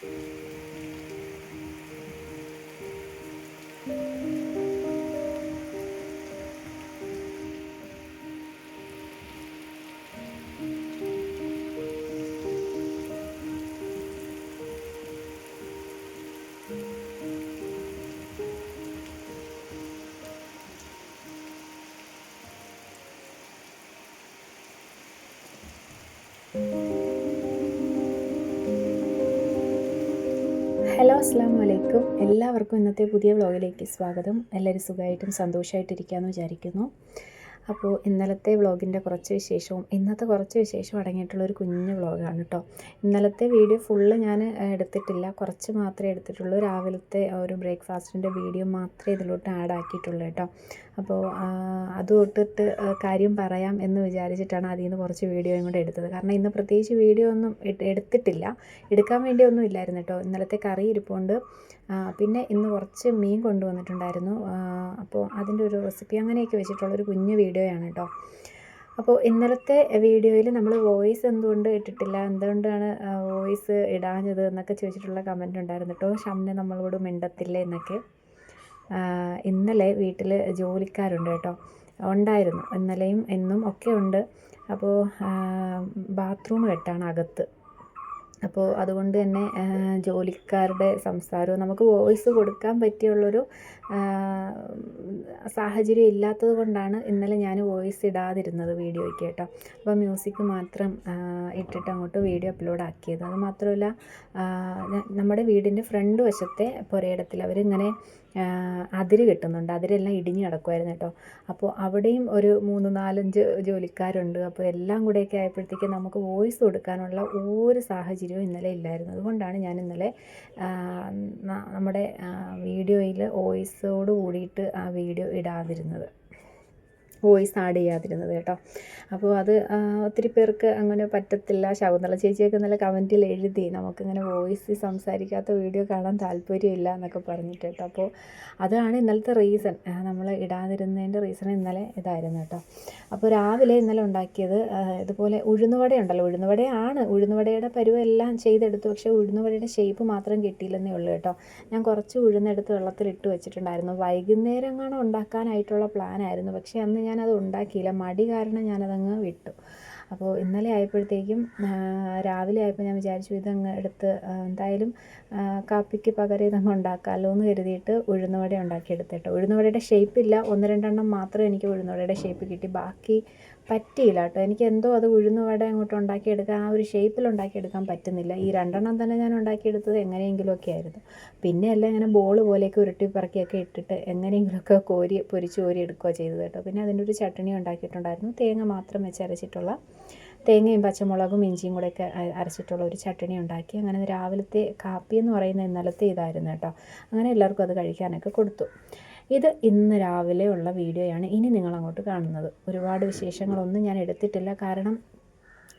thank you അസ്സാം വലൈക്കും എല്ലാവർക്കും ഇന്നത്തെ പുതിയ വ്ളോഗിലേക്ക് സ്വാഗതം. എല്ലാവരും സുഖമായിട്ടും സന്തോഷമായിട്ടിരിക്കാമെന്ന് വിചാരിക്കുന്നു. അപ്പോൾ ഇന്നലത്തെ വ്ളോഗിന്റെ കുറച്ച് വിശേഷവും ഇന്നത്തെ കുറച്ച് വിശേഷവും അടങ്ങിയിട്ടുള്ള ഒരു കുഞ്ഞു വ്ളോഗാണ് കേട്ടോ. ഇന്നലത്തെ വീഡിയോ ഫുള്ള് ഞാൻ എടുത്തിട്ടില്ല. കുറച്ച് മാത്രമേ എടുത്തിട്ടുള്ളൂ. രാവിലത്തെ ഒരു ബ്രേക്ക്ഫാസ്റ്റിന്റെ വീഡിയോ മാത്രമേ ഇതിലോട്ട് ആഡ് ആക്കിയിട്ടുള്ളൂ കേട്ടോ. അപ്പോൾ അത് തൊട്ടിട്ട് കാര്യം പറയാം എന്ന് വിചാരിച്ചിട്ടാണ് അതിൽ നിന്ന് കുറച്ച് വീഡിയോയും കൂടെ എടുത്തത്. കാരണം ഇന്ന് പ്രത്യേകിച്ച് വീഡിയോ ഒന്നും എടുത്തിട്ടില്ല. എടുക്കാൻ വേണ്ടി ഒന്നും ഇല്ലായിരുന്നു കേട്ടോ. ഇന്നലത്തെ കറി ഇരിപ്പുണ്ട്. പിന്നെ ഇന്ന് കുറച്ച് മീൻ കൊണ്ടുവന്നിട്ടുണ്ടായിരുന്നു. അപ്പോൾ അതിന്റെ ഒരു റെസിപ്പി അങ്ങനെയൊക്കെ വെച്ചിട്ടുള്ളൊരു കുഞ്ഞു വീഡിയോയാണ് കേട്ടോ അപ്പോൾ ഇന്നലത്തെ വീഡിയോയിൽ നമ്മൾ വോയിസ് എന്തുകൊണ്ട് ഇട്ടിട്ടില്ല എന്തുകൊണ്ടാണ് വോയിസ് ഇടാഞ്ഞത് എന്നൊക്കെ ചോദിച്ചിട്ടുള്ള കമന്റ് ഉണ്ടായിരുന്നു കേട്ടോ. ഷംനെ നമ്മളോട് മിണ്ടത്തില്ലേ എന്നൊക്കെ. ഇന്നലെ വീട്ടിൽ ജോലിക്കാരുണ്ട് കേട്ടോ. ഉണ്ടായിരുന്നു. ഇന്നലെയും എന്നും ഒക്കെ ഉണ്ട്. അപ്പോൾ ബാത്റൂം കെട്ടാണ് അകത്ത്. അപ്പോൾ അതുകൊണ്ട് തന്നെ ജോലിക്കാരുടെ സംസാരവും നമുക്ക് വോയിസ് കൊടുക്കാൻ പറ്റിയുള്ളൊരു സാഹചര്യം ഇല്ലാത്തത് കൊണ്ടാണ് ഇന്നലെ ഞാൻ വോയിസ് ഇടാതിരുന്നത് വീഡിയോയ്ക്ക് കേട്ടോ. അപ്പോൾ മ്യൂസിക് മാത്രം ഇട്ടിട്ട് അങ്ങോട്ട് വീഡിയോ അപ്ലോഡ് ആക്കിയത്. അത് മാത്രമല്ല നമ്മുടെ വീടിന്റെ ഫ്രണ്ട് വശത്തെ പുരയിടത്തിൽ അവരിങ്ങനെ അതിര് കെട്ടുന്നുണ്ട്. അതിരെല്ലാം ഇടിഞ്ഞു കിടക്കുമായിരുന്നു കേട്ടോ. അപ്പോൾ അവിടെയും ഒരു മൂന്ന് നാലഞ്ച് ജോലിക്കാരുണ്ട്. അപ്പോൾ എല്ലാം കൂടെയൊക്കെ ആയപ്പോഴത്തേക്കും നമുക്ക് വോയിസ് കൊടുക്കാനുള്ള ഒരു സാഹചര്യവും ഇന്നലെ ഇല്ലായിരുന്നു. അതുകൊണ്ടാണ് ഞാൻ ഇന്നലെ നമ്മുടെ വീഡിയോയിൽ വോയിസോട് കൂടിയിട്ട് ആ വീഡിയോ ഇടാതിരുന്നത്. വോയിസ് ആഡ് ചെയ്യാതിരുന്നത് കേട്ടോ. അപ്പോൾ അത് ഒത്തിരി പേർക്ക് അങ്ങനെ പറ്റത്തില്ല. ശകുന്തള ചേച്ചിയൊക്കെ നല്ല കമന്റിൽ എഴുതി നമുക്കിങ്ങനെ വോയിസ് സംസാരിക്കാത്ത വീഡിയോ കാണാൻ താല്പര്യമില്ല എന്നൊക്കെ പറഞ്ഞിട്ട് കേട്ടോ. അപ്പോൾ അതാണ് ഇന്നലത്തെ റീസൺ. നമ്മൾ ഇടാതിരുന്നതിന്റെ റീസൺ ഇന്നലെ ഇതായിരുന്നു കേട്ടോ. അപ്പോൾ രാവിലെ ഇന്നലെ ഉണ്ടാക്കിയത് ഇതുപോലെ ഉഴുന്നുവട ഉണ്ടല്ലോ ഉഴുന്നുവടയാണ്. ഉഴുന്നുവടയുടെ പരുവെല്ലാം ചെയ്തെടുത്തു. പക്ഷേ ഉഴുന്നുവടയുടെ ഷേപ്പ് മാത്രം കിട്ടിയില്ലെന്നേ ഉള്ളൂ കേട്ടോ. ഞാൻ കുറച്ച് ഉഴുന്നെടുത്ത് വെള്ളത്തിലിട്ട് വെച്ചിട്ടുണ്ടായിരുന്നു. വൈകുന്നേരം കാണാൻ ഉണ്ടാക്കാനായിട്ടുള്ള പ്ലാനായിരുന്നു പക്ഷേ അന്ന് ഞാനത് ഉണ്ടാക്കിയില്ല. മടി കാരണം ഞാനതങ്ങ് വിട്ടു. അപ്പോൾ ഇന്നലെ ആയപ്പോഴത്തേക്കും രാവിലെ ആയപ്പോൾ ഞാൻ വിചാരിച്ചു ഇതങ്ങ് എടുത്ത് എന്തായാലും കാപ്പിക്ക് പകരം ഇതങ്ങ് ഉണ്ടാക്കാമല്ലോ എന്ന് കരുതിയിട്ട് ഉഴുന്നുവട ഉണ്ടാക്കിയെടുത്തിട്ട്. ഉഴുന്നുവടയുടെ ഷേപ്പില്ല ഒന്ന് രണ്ടെണ്ണം മാത്രമേ എനിക്ക് ഉഴുന്നുവടയുടെ ഷേപ്പ് കിട്ടി. ബാക്കി പറ്റിയില്ല കേട്ടോ എനിക്ക് എന്തോ അത് ഉഴുന്ന് വട അങ്ങോട്ട് ഉണ്ടാക്കിയെടുക്കാൻ ആ ഒരു ഷേപ്പിൽ ഉണ്ടാക്കിയെടുക്കാൻ പറ്റുന്നില്ല. ഈ രണ്ടെണ്ണം തന്നെ ഞാൻ ഉണ്ടാക്കിയെടുത്തത് എങ്ങനെയെങ്കിലുമൊക്കെ ആയിരുന്നു. പിന്നെ എല്ലാം ഇങ്ങനെ ബോൾ പോലെയൊക്കെ ഉരുട്ടി പറക്കിയൊക്കെ ഇട്ടിട്ട് എങ്ങനെയെങ്കിലുമൊക്കെ കോരി പൊരിച്ച് കോരി എടുക്കുകയോ ചെയ്തത് കേട്ടോ. പിന്നെ അതിന്റെ ഒരു ചട്ടണി ഉണ്ടാക്കിയിട്ടുണ്ടായിരുന്നു. തേങ്ങ മാത്രം വെച്ച് അരച്ചിട്ടുള്ള തേങ്ങയും പച്ചമുളകും ഇഞ്ചിയും കൂടെ ഒക്കെ അരച്ചിട്ടുള്ള ഒരു ചട്ടണി ഉണ്ടാക്കി. അങ്ങനെ രാവിലത്തെ കാപ്പി എന്ന് പറയുന്ന ഇന്നലത്തെ ഇതായിരുന്നു കേട്ടോ. അങ്ങനെ എല്ലാവർക്കും അത് കഴിക്കാനൊക്കെ കൊടുത്തു. ഇത് ഇന്ന് രാവിലെ ഉള്ള വീഡിയോയാണ് ഇനി നിങ്ങൾ അങ്ങോട്ട് കാണുന്നത്. ഒരുപാട് വിശേഷങ്ങളൊന്നും ഞാൻ എടുത്തിട്ടില്ല. കാരണം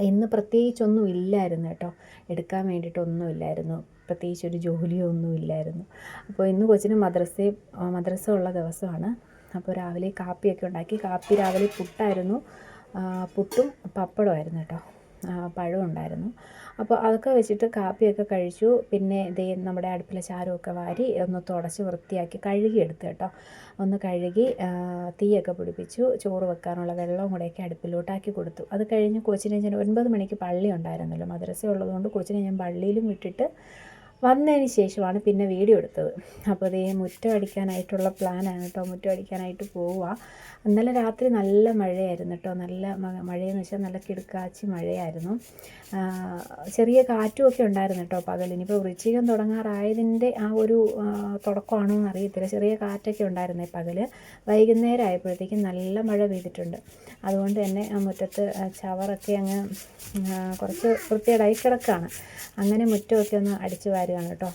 ഇന്ന് പ്രത്യേകിച്ചൊന്നും ഇല്ലായിരുന്നു കേട്ടോ. എടുക്കാൻ വേണ്ടിയിട്ടൊന്നും ഇല്ലായിരുന്നു പ്രത്യേകിച്ച് ഒരു ജോലിയോ ഒന്നും ഇല്ലായിരുന്നു. അപ്പോൾ ഇന്ന് കൊച്ചിന് മദ്രസ മദ്രസ ഉള്ള ദിവസമാണ്. അപ്പോൾ രാവിലെ കാപ്പിയൊക്കെ ഉണ്ടാക്കി. കാപ്പി രാവിലെ പുട്ടായിരുന്നു. പുട്ടും പപ്പടമായിരുന്നു കേട്ടോ. പഴം ഉണ്ടായിരുന്നു അപ്പോൾ അതൊക്കെ വെച്ചിട്ട് കാപ്പിയൊക്കെ കഴിച്ചു. പിന്നെ ഇതേ നമ്മുടെ അടുപ്പിലെ ചാരമൊക്കെ വാരി ഒന്ന് തുടച്ച് വൃത്തിയാക്കി കഴുകി എടുത്തു കേട്ടോ. ഒന്ന് കഴുകി തീയൊക്കെ പിടിപ്പിച്ചു. ചോറ് വെക്കാനുള്ള വെള്ളവും കൂടെയൊക്കെ അടുപ്പിലോട്ടാക്കി കൊടുത്തു. അത് കഴിഞ്ഞ് കൊച്ചിനെ ഞാൻ ഒൻപത് മണിക്ക് പള്ളി ഉണ്ടായിരുന്നല്ലോ. മദ്രസ ഉള്ളതുകൊണ്ട് കൊച്ചിനെ ഞാൻ പള്ളിയിലും വിട്ടിട്ട് വന്നതിന് ശേഷമാണ് പിന്നെ വീഡിയോ എടുത്തത്. അപ്പോൾ അതേ മുറ്റം അടിക്കാനായിട്ടുള്ള പ്ലാനാണ് കേട്ടോ. മുറ്റം അടിക്കാനായിട്ട് പോവുക. ഇന്നലെ രാത്രി നല്ല മഴയായിരുന്നു കേട്ടോ. നല്ല മഴയെന്ന് വെച്ചാൽ നല്ല കിടുക്കാച്ചി മഴയായിരുന്നു. ചെറിയ കാറ്റുമൊക്കെ ഉണ്ടായിരുന്നു കേട്ടോ പകൽ. ഇനിയിപ്പോൾ വൃശ്ചികം തുടങ്ങാറായതിന്റെ ആ ഒരു തുടക്കമാണോ എന്ന് അറിയത്തില്ല. ചെറിയ കാറ്റൊക്കെ ഉണ്ടായിരുന്നേ പകൽ. വൈകുന്നേരം ആയപ്പോഴത്തേക്കും നല്ല മഴ പെയ്തിട്ടുണ്ട്. അതുകൊണ്ട് തന്നെ ആ മുറ്റത്ത് ചവറൊക്കെ അങ്ങ് കുറച്ച് വൃത്തിയേടായി കിടക്കുകയാണ്. അങ്ങനെ മുറ്റമൊക്കെ ഒന്ന് അടിച്ചു വാരുകയാണ് കേട്ടോ.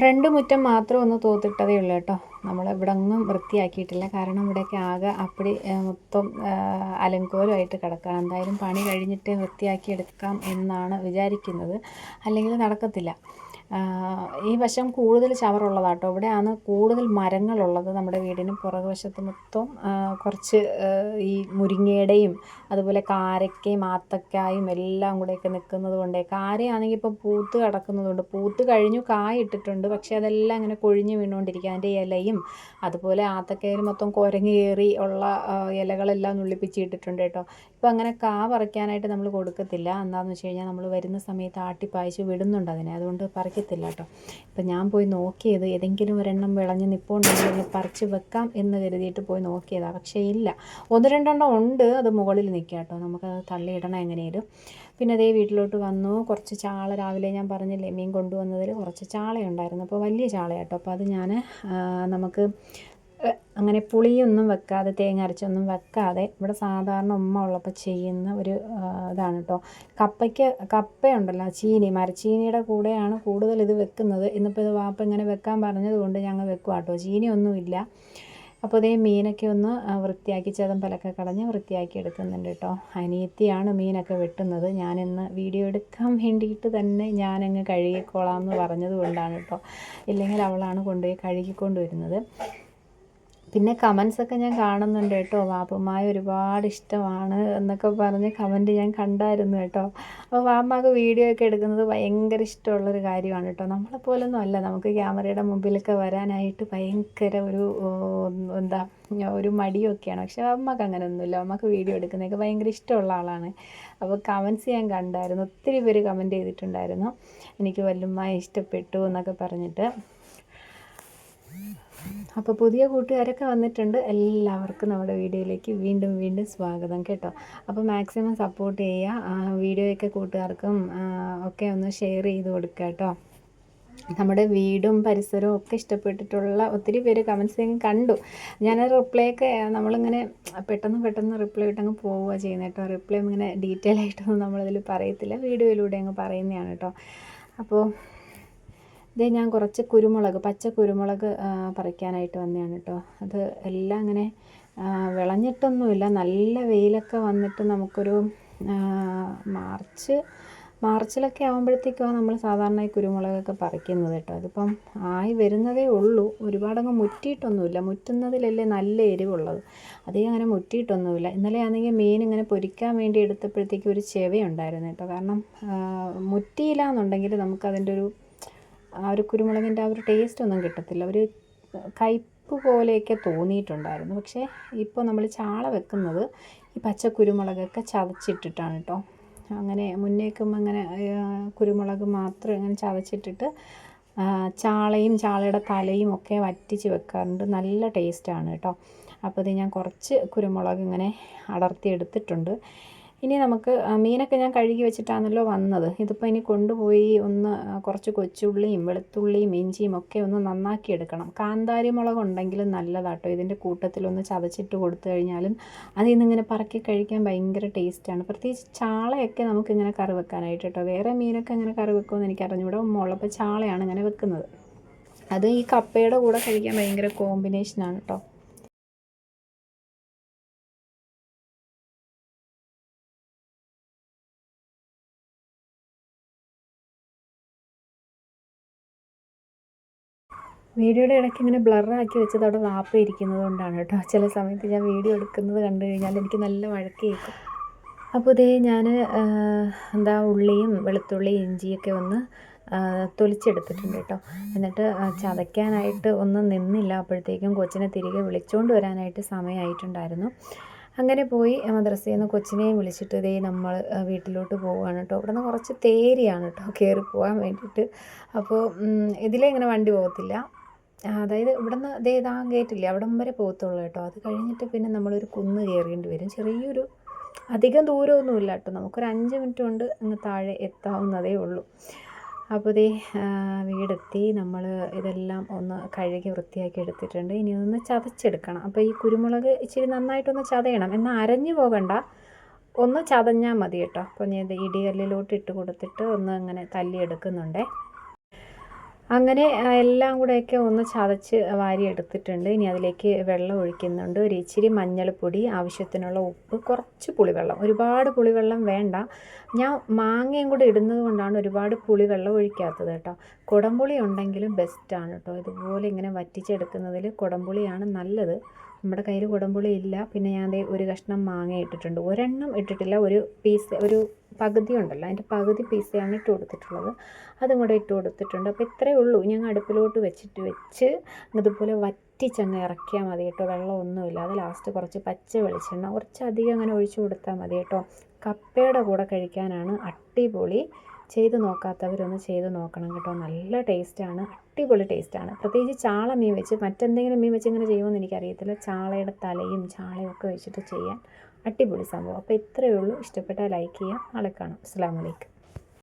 ഫ്രണ്ട് മുറ്റം മാത്രം ഒന്ന് തൂത്തിട്ടതേ ഉള്ളൂ കേട്ടോ. നമ്മൾ ഇവിടെ ഒന്നും വൃത്തിയാക്കിയിട്ടില്ല. കാരണം ഇവിടെയൊക്കെ ആകെ അപ്പടി മൊത്തം അലങ്കോലമായിട്ട് കിടക്കുകയാണ് എന്തായാലും പണി കഴിഞ്ഞിട്ട് വൃത്തിയാക്കി എടുക്കാം എന്നാണ് വിചാരിക്കുന്നത്. അല്ലെങ്കിൽ നടക്കത്തില്ല. ഈ വശം കൂടുതൽ ചവറുള്ളതാട്ടോ. ഇവിടെയാണ് കൂടുതൽ മരങ്ങളുള്ളത് നമ്മുടെ വീടിന്. പുറകുവശത്ത് മൊത്തം കുറച്ച് ഈ മുരിങ്ങയുടെയും അതുപോലെ കാരക്കയും ആത്തക്കായും എല്ലാം കൂടെയൊക്കെ നിൽക്കുന്നത് കൊണ്ട് കാരയാണെങ്കിൽ ഇപ്പോൾ പൂത്ത് കിടക്കുന്നതുകൊണ്ട് പൂത്ത് കഴിഞ്ഞു കായ ഇട്ടിട്ടുണ്ട് പക്ഷേ അതെല്ലാം ഇങ്ങനെ കൊഴിഞ്ഞു വീണുകൊണ്ടിരിക്കുക അതിന്റെ ഇലയും അതുപോലെ ആത്തക്കയിൽ മൊത്തം കുരങ്ങ് കയറി ഉള്ള ഇലകളെല്ലാം നുള്ളിപ്പിച്ച് ഇട്ടിട്ടുണ്ട് കേട്ടോ. ഇപ്പോൾ അങ്ങനെ കാ പറിക്കാനായിട്ട് നമ്മൾ കൊടുക്കത്തില്ല. എന്താണെന്ന് വെച്ച് കഴിഞ്ഞാൽ നമ്മൾ വരുന്ന സമയത്ത് ആട്ടിപ്പായച്ച് വിടുന്നുണ്ട് അതിനെ. അതുകൊണ്ട് പറിക്കത്തില്ല കേട്ടോ. ഇപ്പം ഞാൻ പോയി നോക്കിയത് ഏതെങ്കിലും ഒരെണ്ണം വിളഞ്ഞ് നിൽപ്പുണ്ടെങ്കിൽ പറിച്ച് വെക്കാം എന്ന് കരുതിയിട്ട് പോയി നോക്കിയതാണ് പക്ഷേ ഇല്ല. ഒന്ന് രണ്ടെണ്ണം ഉണ്ട്. അത് മുകളിൽ നിൽക്കുക കേട്ടോ. നമുക്ക് തള്ളിയിടണം എങ്ങനെയും പിന്നെ അതേ വീട്ടിലോട്ട് വന്നു. കുറച്ച് ചാള രാവിലെ ഞാൻ പറഞ്ഞില്ലേ മീൻ കൊണ്ടുവന്നതിൽ കുറച്ച് ചാളയുണ്ടായിരുന്നു. അപ്പോൾ വലിയ ചാളയാട്ടോ അപ്പോൾ അത് ഞാൻ നമുക്ക് അങ്ങനെ പുളിയൊന്നും വെക്കാതെ തേങ്ങ അരച്ചൊന്നും വെക്കാതെ ഇവിടെ സാധാരണ ഉമ്മ ഉള്ളപ്പോൾ ചെയ്യുന്ന ഒരു ഇതാണ് കേട്ടോ. കപ്പയ്ക്ക് കപ്പയുണ്ടല്ലോ ചീനി മരച്ചീനിയുടെ കൂടെയാണ് കൂടുതൽ ഇത് വെക്കുന്നത്. ഇന്നിപ്പോൾ ഇത് വാപ്പ ഇങ്ങനെ വെക്കാൻ പറഞ്ഞതുകൊണ്ട് ഞങ്ങൾ വെക്കുക കേട്ടോ. ചീനി ഒന്നുമില്ല അപ്പോൾ ഇതേ മീനൊക്കെ ഒന്ന് വൃത്തിയാക്കി ചതമ്പലൊക്കെ കളഞ്ഞ് വൃത്തിയാക്കി എടുക്കുന്നുണ്ട് കേട്ടോ. അനിയത്തിയാണ് മീനൊക്കെ വെട്ടുന്നത്. ഞാനിന്ന് വീഡിയോ എടുക്കാൻ വേണ്ടിയിട്ട് തന്നെ ഞാനങ്ങ് കഴുകിക്കോളാം എന്ന് പറഞ്ഞത് കൊണ്ടാണ് കേട്ടോ. ഇല്ലെങ്കിൽ അവളാണ് കൊണ്ടുപോയി കഴുകിക്കൊണ്ട് വരുന്നത് പിന്നെ കമൻസ് ഒക്കെ ഞാൻ കാണുന്നുണ്ട് കേട്ടോ. വാപ്പുമായ ഒരുപാട് ഇഷ്ടമാണ് എന്നൊക്കെ പറഞ്ഞ് കമന്റ് ഞാൻ കണ്ടായിരുന്നു കേട്ടോ. അപ്പോൾ വാപ്പമാക്ക് വീഡിയോ ഒക്കെ എടുക്കുന്നത് ഭയങ്കര ഇഷ്ടമുള്ളൊരു കാര്യമാണ് കേട്ടോ. നമ്മളെപ്പോലൊന്നും അല്ല. നമുക്ക് ക്യാമറയുടെ മുമ്പിലൊക്കെ വരാനായിട്ട് ഭയങ്കര ഒരു എന്താ ഒരു മടിയൊക്കെയാണ്. പക്ഷെ അമ്മയ്ക്ക് അങ്ങനെയൊന്നുമില്ല അമ്മയ്ക്ക് വീഡിയോ എടുക്കുന്നതൊക്കെ ഭയങ്കര ഇഷ്ടമുള്ള ആളാണ്. അപ്പോൾ കമൻസ് ഞാൻ കണ്ടായിരുന്നു. ഒത്തിരി പേര് കമന്റ് ചെയ്തിട്ടുണ്ടായിരുന്നു. എനിക്ക് വല്ലുമ്മ ഇഷ്ടപ്പെട്ടു എന്നൊക്കെ പറഞ്ഞിട്ട്. അപ്പോൾ പുതിയ കൂട്ടുകാരൊക്കെ വന്നിട്ടുണ്ട്. എല്ലാവർക്കും നമ്മുടെ വീഡിയോയിലേക്ക് വീണ്ടും വീണ്ടും സ്വാഗതം കേട്ടോ. അപ്പോൾ മാക്സിമം സപ്പോർട്ട് ചെയ്യുക. വീഡിയോയൊക്കെ കൂട്ടുകാർക്കും ഒക്കെ ഒന്ന് ഷെയർ ചെയ്ത് കൊടുക്കുക കേട്ടോ. നമ്മുടെ വീടും പരിസരവും ഒക്കെ ഇഷ്ടപ്പെട്ടിട്ടുള്ള ഒത്തിരി പേര് കമൻസ് കണ്ടു. ഞാൻ റിപ്ലൈ ഒക്കെ നമ്മളിങ്ങനെ പെട്ടെന്ന് പെട്ടെന്ന് റിപ്ലൈ ഇട്ടങ്ങ് പോവുക ചെയ്യുന്നത് കേട്ടോ. റിപ്ലൈ ഇങ്ങനെ ഡീറ്റെയിൽ ആയിട്ടൊന്നും നമ്മളതിൽ പറയത്തില്ല. വീഡിയോയിലൂടെ അങ്ങ് പറയുന്നതാണ് കേട്ടോ. അപ്പോൾ ഇതേ ഞാൻ കുറച്ച് കുരുമുളക് പച്ച കുരുമുളക് പറിക്കാനായിട്ട് വന്നതാണ് കേട്ടോ അത് എല്ലാം അങ്ങനെ വിളഞ്ഞിട്ടൊന്നുമില്ല. നല്ല വെയിലൊക്കെ വന്നിട്ട് നമുക്കൊരു മാർച്ച് മാർച്ചിലൊക്കെ ആകുമ്പോഴത്തേക്കാണ് നമ്മൾ സാധാരണ ഈ കുരുമുളകൊക്കെ പറിക്കുന്നത് കേട്ടോ അതിപ്പം ആയി വരുന്നതേ ഉള്ളൂ. ഒരുപാടങ്ങ് മുറ്റിയിട്ടൊന്നുമില്ല. മുറ്റുന്നതിലല്ലേ നല്ല എരിവുള്ളത്. അധികം അങ്ങനെ മുറ്റിയിട്ടൊന്നുമില്ല. ഇന്നലെ ആണെങ്കിൽ മീൻ ഇങ്ങനെ പൊരിക്കാൻ വേണ്ടി എടുത്തപ്പോഴത്തേക്ക് ഒരു ചെവയുണ്ടായിരുന്നു കേട്ടോ കാരണം മുറ്റിയില്ല എന്നുണ്ടെങ്കിൽ നമുക്കതിന്റെ ഒരു ആ ഒരു കുരുമുളകിന്റെ ആ ഒരു ടേസ്റ്റ് ഒന്നും കിട്ടത്തില്ല. ഒരു കയ്പ്പ് പോലെയൊക്കെ തോന്നിയിട്ടുണ്ടായിരുന്നു. പക്ഷേ ഇപ്പോൾ നമ്മൾ ചാള വെക്കുന്നത് ഈ പച്ച കുരുമുളകൊക്കെ ചതച്ചിട്ടിട്ടാണ് കേട്ടോ. അങ്ങനെ മുന്നേക്കും അങ്ങനെ കുരുമുളക് മാത്രം ഇങ്ങനെ ചതച്ചിട്ടിട്ട് ചാളയും ചാളയുടെ തലയും ഒക്കെ വറ്റിച്ച് വെക്കാറുണ്ട്. നല്ല ടേസ്റ്റാണ് കേട്ടോ. അപ്പോൾ ഇത് ഞാൻ കുറച്ച് കുരുമുളക് ഇങ്ങനെ അടർത്തി എടുത്തിട്ടുണ്ട് ഇനി നമുക്ക് മീനൊക്കെ ഞാൻ കഴുകി വെച്ചിട്ടാണല്ലോ വന്നത്. ഇതിപ്പോൾ ഇനി കൊണ്ടുപോയി ഒന്ന് കുറച്ച് കൊച്ചുള്ളിയും വെളുത്തുള്ളിയും ഇഞ്ചിയും ഒക്കെ ഒന്ന് നന്നാക്കി എടുക്കണം. കാന്താരി മുളക് ഉണ്ടെങ്കിലും നല്ലതാട്ടോ. ഇതിന്റെ കൂട്ടത്തിലൊന്ന് ചതച്ചിട്ട് കൊടുത്തു കഴിഞ്ഞാലും അതിൽ നിന്നിങ്ങനെ പറക്കി കഴിക്കാൻ ഭയങ്കര ടേസ്റ്റാണ്. പ്രത്യേകിച്ച് ചാളയൊക്കെ നമുക്കിങ്ങനെ കറി വെക്കാനായിട്ട് കേട്ടോ. വേറെ മീനൊക്കെ അങ്ങനെ കറി വെക്കുമെന്ന് എനിക്ക് അറിഞ്ഞൂടാ മുളപ്പോൾ ചാളയാണ് ഇങ്ങനെ വെക്കുന്നത്. അത് ഈ കപ്പയുടെ കൂടെ കഴിക്കാൻ ഭയങ്കര കോമ്പിനേഷനാണ് കേട്ടോ. വീഡിയോയുടെ ഇടയ്ക്ക് ഇങ്ങനെ ബ്ലറാക്കി വെച്ചത് അവിടെ വാപ്പ ഇരിക്കുന്നത് കൊണ്ടാണ് കേട്ടോ. ചില സമയത്ത് ഞാൻ വീഡിയോ എടുക്കുന്നത് കണ്ടു കഴിഞ്ഞാൽ എനിക്ക് നല്ല വഴക്ക് കേൾക്കും. അപ്പോൾ ഇതേ ഞാൻ എന്താ ഉള്ളിയും വെളുത്തുള്ളിയും ഇഞ്ചിയൊക്കെ ഒന്ന് തൊലിച്ചെടുത്തിട്ടുണ്ട് കേട്ടോ. എന്നിട്ട് ചതയ്ക്കാനായിട്ട് ഒന്നും നിന്നില്ല. അപ്പോഴത്തേക്കും കൊച്ചിനെ തിരികെ വിളിച്ചുകൊണ്ട് വരാനായിട്ട് സമയമായിട്ടുണ്ടായിരുന്നു. അങ്ങനെ പോയി മദ്രസയിൽ നിന്ന് കൊച്ചിനെയും വിളിച്ചിട്ട് ഇതേ നമ്മൾ വീട്ടിലോട്ട് പോവുകയാണ് കേട്ടോ. അവിടെ നിന്ന് കുറച്ച് തേരിയാണ് കേട്ടോ കയറി പോകാൻ വേണ്ടിയിട്ട്. അപ്പോൾ ഇതിലേ ഇങ്ങനെ വണ്ടി പോകത്തില്ല. അതായത് ഇവിടുന്ന് ദേ ഇതാ ഗേറ്റില്ലേ അവിടം വരെ പോകത്തുള്ളൂ കേട്ടോ. അത് കഴിഞ്ഞിട്ട് പിന്നെ നമ്മളൊരു കുന്ന് കയറേണ്ടി വരും. ചെറിയൊരു അധികം ദൂരമൊന്നുമില്ല കേട്ടോ. നമുക്കൊരു അഞ്ച് മിനിറ്റ് കൊണ്ട് അങ്ങ് താഴെ എത്താവുന്നതേ ഉള്ളൂ. അപ്പോൾ ഇതേ വീടെത്തി. നമ്മൾ ഇതെല്ലാം ഒന്ന് കഴുകി വൃത്തിയാക്കി എടുത്തിട്ടുണ്ട്. ഇനി ഒന്ന് ചതച്ചെടുക്കണം. അപ്പോൾ ഈ കുരുമുളക് ഇച്ചിരി നന്നായിട്ടൊന്ന് ചതയണം. എന്നാൽ അരഞ്ഞു പോകണ്ട. ഒന്ന് ചതഞ്ഞാൽ മതി കേട്ടോ. അപ്പോൾ ഞാൻ ഇത് ഇടികല്ലിലോട്ട് ഇട്ട് കൊടുത്തിട്ട് ഒന്ന് അങ്ങനെ തല്ലി എടുക്കുന്നുണ്ടേ അങ്ങനെ എല്ലാം കൂടെയൊക്കെ ഒന്ന് ചതച്ച് വാരി എടുത്തിട്ടുണ്ട്. ഇനി അതിലേക്ക് വെള്ളം ഒഴിക്കുന്നുണ്ട്. ഒരു ഇച്ചിരി മഞ്ഞൾപ്പൊടി ആവശ്യത്തിനുള്ള ഉപ്പ് കുറച്ച് പുളിവെള്ളം. ഒരുപാട് പുളിവെള്ളം വേണ്ട. ഞാൻ മാങ്ങയും കൂടെ ഇടുന്നത് കൊണ്ടാണ് ഒരുപാട് പുളിവെള്ളം ഒഴിക്കാത്തത് കേട്ടോ. കുടംപുളി ഉണ്ടെങ്കിലും ബെസ്റ്റാണ് കേട്ടോ. ഇതുപോലെ ഇങ്ങനെ വറ്റിച്ചെടുക്കുന്നതിൽ കുടംപുളിയാണ് നല്ലത്. നമ്മുടെ കയ്യിൽ കുടംപുളി ഇല്ല. പിന്നെ ഞാൻ ഒരു കഷ്ണം മാങ്ങ ഇട്ടിട്ടുണ്ട്. ഒരെണ്ണം ഇട്ടിട്ടില്ല. ഒരു പീസ് ഒരു പകുതി ഉണ്ടല്ലോ. അതിന്റെ പകുതി പീസാണ് ഇട്ട് കൊടുത്തിട്ടുള്ളത്. അതും കൂടെ ഇട്ട് കൊടുത്തിട്ടുണ്ട്. അപ്പോൾ ഇത്രയേ ഉള്ളൂ. ഞങ്ങൾ അടുപ്പിലോട്ട് വെച്ചിട്ട് വെച്ച് ഇതുപോലെ വറ്റിച്ചങ്ങ് ഇറക്കിയാൽ മതി കേട്ടോ. വെള്ളമൊന്നുമില്ല അത് ലാസ്റ്റ് കുറച്ച് പച്ച വെളിച്ചെണ്ണ. കുറച്ചധികം അങ്ങനെ ഒഴിച്ചു കൊടുത്താൽ മതി കേട്ടോ. കപ്പയുടെ കൂടെ കഴിക്കാനാണ് അടിപൊളി. ചെയ്ത് നോക്കാത്തവരൊന്ന് ചെയ്ത് നോക്കണം കേട്ടോ. നല്ല ടേസ്റ്റാണ് അടിപൊളി ടേസ്റ്റാണ്. പ്രത്യേകിച്ച് ചാള മീൻ വെച്ച് മറ്റെന്തെങ്കിലും മീൻ വെച്ച് ഇങ്ങനെ ചെയ്യുമെന്ന് എനിക്കറിയത്തില്ല. ചാളയുടെ തലയും ചാളയും ഒക്കെ വെച്ചിട്ട് ചെയ്യാൻ അടിപൊളി സംഭവം. അപ്പോൾ ഇത്രയേ ഉള്ളൂ. ഇഷ്ടപ്പെട്ടാൽ ലൈക്ക് ചെയ്യാം. നാളെ കാണാം. അസ്സാം വലൈക്കും